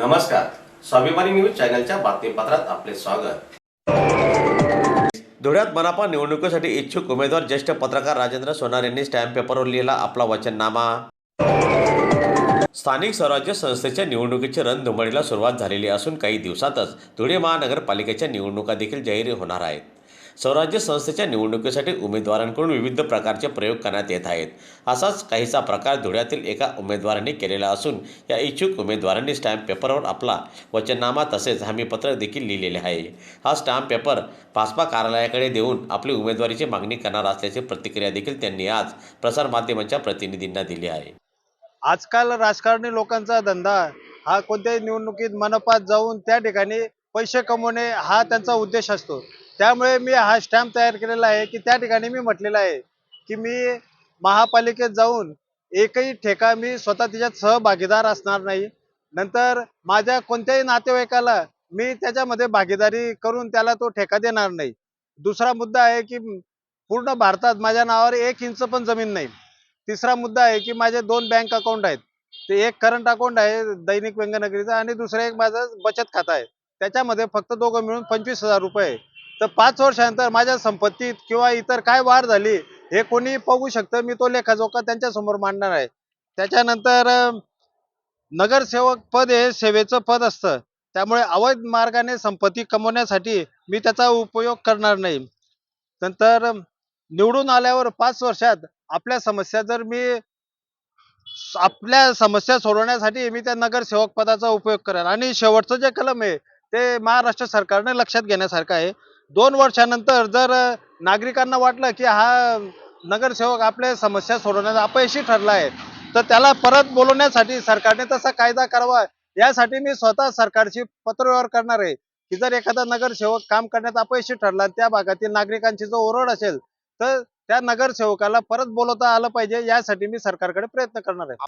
नमस्कार. स्वाभिमानी न्यूज चॅनलच्या बातमीपत्रात आपले स्वागत. धुळ्यात मनापा निवडणुकीसाठी इच्छुक उमेदवार ज्येष्ठ पत्रकार राजेंद्र सोनार यांनी स्टॅम्प पेपरवर लिहिला आपला वचननामा. स्थानिक स्वराज्य संस्थेच्या निवडणुकीची रणधुमाळीला सुरुवात झालेली असून काही दिवसातच धुळे महानगरपालिकेच्या निवडणुका देखील जाहीर होणार आहेत. स्वराज्य संस्थेच्या निवडणुकीसाठी उमेदवारांकडून विविध प्रकारचे प्रयोग करण्यात येत आहेत. असाच काहीसा प्रकार धुळ्यातील एका उमेदवारांनी केलेला असून या इच्छुक उमेदवारांनी स्टॅम्प पेपरवर आपला वचननामा तसेच हमीपत्र देखील लिहिलेले आहे. हा स्टॅम्प पेपर भाजपा कार्यालयाकडे देऊन आपली उमेदवारीची मागणी करणार असल्याची प्रतिक्रिया देखील त्यांनी आज प्रसारमाध्यमांच्या प्रतिनिधींना दिली आहे. आजकाल राजकारणी लोकांचा धंदा हा कोणत्याही निवडणुकीत मनपात जाऊन त्या ठिकाणी पैसे कमवणे हा त्यांचा उद्देश असतो. त्यामुळे मी हा स्टॅम्प तयार केलेला आहे की त्या ठिकाणी मी म्हटलेलं आहे की मी महापालिकेत जाऊन एकही ठेका मी स्वतः तिच्यात सहभागीदार असणार नाही. नंतर माझ्या कोणत्याही नातेवाईकाला मी त्याच्यामध्ये भागीदारी करून त्याला तो ठेका देणार नाही. दुसरा मुद्दा आहे की पूर्ण भारतात माझ्या नावावर एक इंच पण जमीन नाही. तिसरा मुद्दा आहे की माझे दोन बँक अकाउंट आहेत. ते एक करंट अकाउंट आहे दैनिक व्यंगनगरीचं आणि दुसरं एक माझं बचत खातं आहे. त्याच्यामध्ये फक्त दोघं मिळून पंचवीस हजार रुपये आहे. तर पाच वर्षानंतर माझ्या संपत्तीत किंवा इतर काय वाढ झाली हे कोणी बघू शकतं. मी तो लेखाजोखा त्यांच्यासमोर मांडणार आहे. त्याच्यानंतर नगरसेवक पद हे सेवेचं पद असतं. त्यामुळे अवैध मार्गाने संपत्ती कमवण्यासाठी मी त्याचा उपयोग करणार नाही. नंतर निवडून आल्यावर पाच वर्षात आपल्या समस्या जर मी आपल्या समस्या सोडवण्यासाठी मी त्या नगरसेवक पदाचा उपयोग करेन आणि शेवटचं जे कलम आहे ते महाराष्ट्र सरकारने लक्षात घेण्यासारखं आहे. दोन वर्षानंतर जर नागरिकांना वाटलं की हा नगरसेवक आपल्या समस्या सोडवण्यात अपयशी ठरला आहे तर त्याला परत बोलवण्यासाठी सरकारने तसा कायदा करावा. यासाठी मी स्वतः सरकारशी पत्रव्यवहार करणार आहे की जर एखादा नगरसेवक काम करण्यात अपयशी ठरला त्या भागातील नागरिकांची जो ओरड असेल तर त्या नगरसेवकाला परत बोलवता आलं पाहिजे यासाठी मी सरकारकडे प्रयत्न करणार आहे.